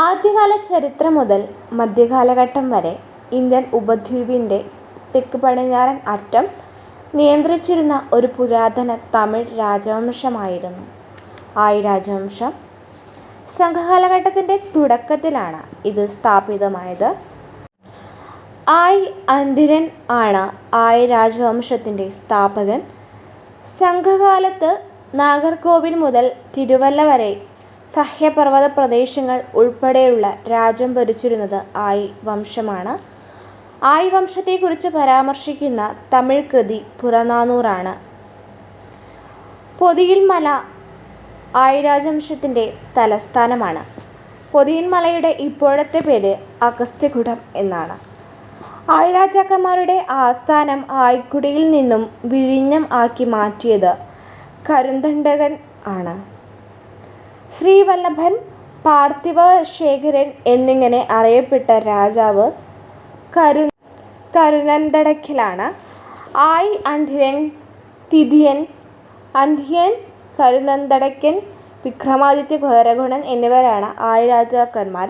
ആദ്യകാല ചരിത്രം മുതൽ മധ്യകാലഘട്ടം വരെ ഇന്ത്യൻ ഉപദ്വീപിന്റെ തെക്ക് പടിഞ്ഞാറൻ അറ്റം നിയന്ത്രിച്ചിരുന്ന ഒരു പുരാതന തമിഴ് രാജവംശമായിരുന്നു ആയി രാജവംശം. സംഘകാലഘട്ടത്തിന്റെ തുടക്കത്തിലാണ് ഇത് സ്ഥാപിതമായത്. ആയി അന്തിരൻ ആണ് ആയി രാജവംശത്തിന്റെ സ്ഥാപകൻ. സംഘകാലത്ത് നാഗർകോവിൽ മുതൽ തിരുവല്ല വരെ സഹ്യപർവത പ്രദേശങ്ങൾ ഉൾപ്പെടെയുള്ള രാജ്യം ഭരിച്ചിരുന്നത് ആയ് വംശമാണ്. ആയ് വംശത്തെക്കുറിച്ച് പരാമർശിക്കുന്ന തമിഴ് കൃതി പുറനാനൂറാണ്. പൊതിയിൽമല ആയ് രാജവംശത്തിന്റെ തലസ്ഥാനമാണ്. പൊതിയിൽമലയുടെ ഇപ്പോഴത്തെ പേര് അഗസ്ത്യകുടം എന്നാണ്. ആയ് രാജാക്കന്മാരുടെ ആസ്ഥാനം ആയിക്കുടിയിൽ നിന്നും വിഴിഞ്ഞം ആക്കി മാറ്റിയത് കരുന്തണ്ടകൻ ആണ്. ശ്രീവല്ലഭൻ, പാർത്ഥിവശേഖരൻ എന്നിങ്ങനെ അറിയപ്പെട്ട രാജാവ് കരു കരുനന്തടക്കിലാണ് ആയി അന്ധിരൻ, തിഥിയൻ അന്ധിയൻ കരുനന്തടക്കൻ വിക്രമാദിത്യ ഭൈരഗുണൻ എന്നിവരാണ് ആയി രാജാക്കന്മാർ.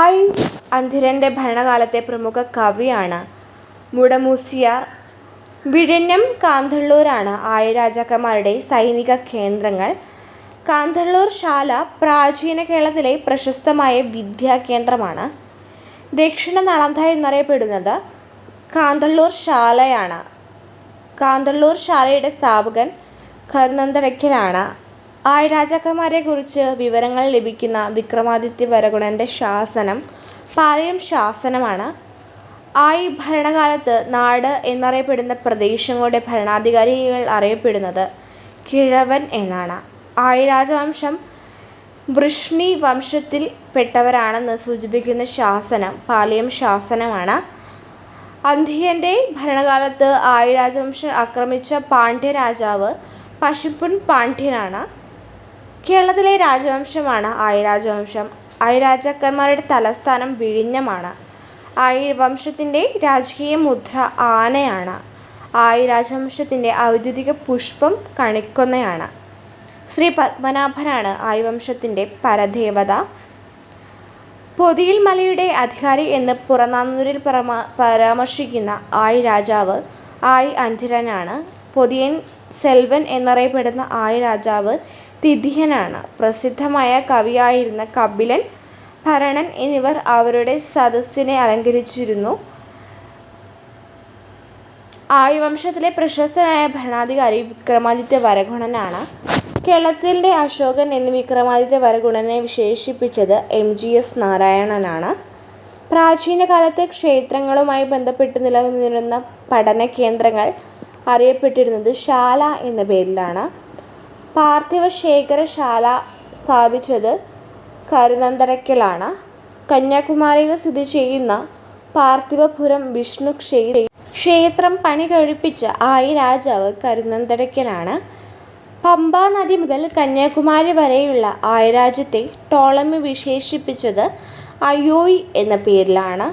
ആയി അന്ധിരന്റെ ഭരണകാലത്തെ പ്രമുഖ കവിയാണ് മുടമൂസിയാർ വിഴിഞ്ഞം, കാന്തള്ളൂരാണ് ആയി രാജാക്കന്മാരുടെ സൈനിക കേന്ദ്രങ്ങൾ. കാന്തളൂർ ശാല പ്രാചീന കേരളത്തിലെ പ്രശസ്തമായ വിദ്യാകേന്ദ്രമാണ്. ദക്ഷിണ നളന്ദ എന്നറിയപ്പെടുന്നത് കാന്തളൂർ ശാലയാണ്. കാന്തളൂർ ശാലയുടെ സ്ഥാപകൻ കരുനന്തടയ്ക്കലാണ്. ആയ് രാജാക്കന്മാരെക്കുറിച്ച് വിവരങ്ങൾ ലഭിക്കുന്ന വിക്രമാദിത്യ വരഗുണന്റെ ശാസനം പാലയം ശാസനമാണ്. ആയ് ഭരണകാലത്ത് നാട് എന്നറിയപ്പെടുന്ന പ്രദേശങ്ങളുടെ ഭരണാധികാരികൾ അറിയപ്പെടുന്നത് കിഴവൻ എന്നാണ്. ആയ് രാജവംശം വൃഷ്ണി വംശത്തിൽ പെട്ടവരാണെന്ന് സൂചിപ്പിക്കുന്ന ശാസനം പാലിയം ശാസനമാണ്. അന്ധിയന്റെ ഭരണകാലത്ത് ആയിരാജവംശം ആക്രമിച്ച പാണ്ഡ്യ രാജാവ് പശുപ്പുൻ പാണ്ഡ്യനാണ്. കേരളത്തിലെ രാജവംശമാണ് ആയിരാജവംശം രാജവംശം. ആയ് രാജാക്കന്മാരുടെ തലസ്ഥാനം വിഴിഞ്ഞമാണ്. ആയി വംശത്തിന്റെ രാജകീയ മുദ്ര ആനയാണ്. ആയിരാജവംശത്തിന്റെ ഔദ്യോഗിക പുഷ്പം കണിക്കൊന്നയാണ്. ശ്രീ പത്മനാഭനാണ് ആയുവംശത്തിന്റെ പരദേവത പൊതിയിൽ മലയുടെ അധികാരി എന്ന് പുറനാന്നൂരിൽ പരാമർശിക്കുന്ന ആയി രാജാവ് ആയി അന്ധിരനാണ്. പൊതിയൻ സെൽവൻ എന്നറിയപ്പെടുന്ന ആയി രാജാവ് തിഥിയനാണ് പ്രസിദ്ധമായ കവിയായിരുന്ന കപിലൻ, ഭരണൻ എന്നിവർ അവരുടെ സദസ്സിനെ അലങ്കരിച്ചിരുന്നു. ആയുവംശത്തിലെ പ്രശസ്തനായ ഭരണാധികാരി വിക്രമാദിത്യ വരഗുണനാണ്. കേരളത്തിന്റെ അശോകൻ എന്ന് വിക്രമാദിത്യ വരഗുണനെ വിശേഷിപ്പിച്ചത് എം. ജി. എസ്. നാരായണനാണ്. പ്രാചീന കാലത്തെ ക്ഷേത്രങ്ങളുമായി ബന്ധപ്പെട്ട് നിലനിന്നിരുന്ന പഠന കേന്ദ്രങ്ങൾ അറിയപ്പെട്ടിരുന്നത് ശാല എന്ന പേരിലാണ്. പാർത്ഥിവശേഖര ശാല സ്ഥാപിച്ചത് കരുനന്തടയ്ക്കലാണ്. കന്യാകുമാരിയിൽ സ്ഥിതി ചെയ്യുന്ന പാർത്ഥിവപുരം വിഷ്ണു ക്ഷേത്രം പണി കഴിപ്പിച്ച ആയി രാജാവ് കരുനന്തടയ്ക്കലാണ്. പമ്പാ നദി മുതൽ കന്യാകുമാരി വരെയുള്ള ആയരാജ്യത്തെ ടോളമി വിശേഷിപ്പിച്ചത് അയോയ് എന്ന പേരിലാണ്.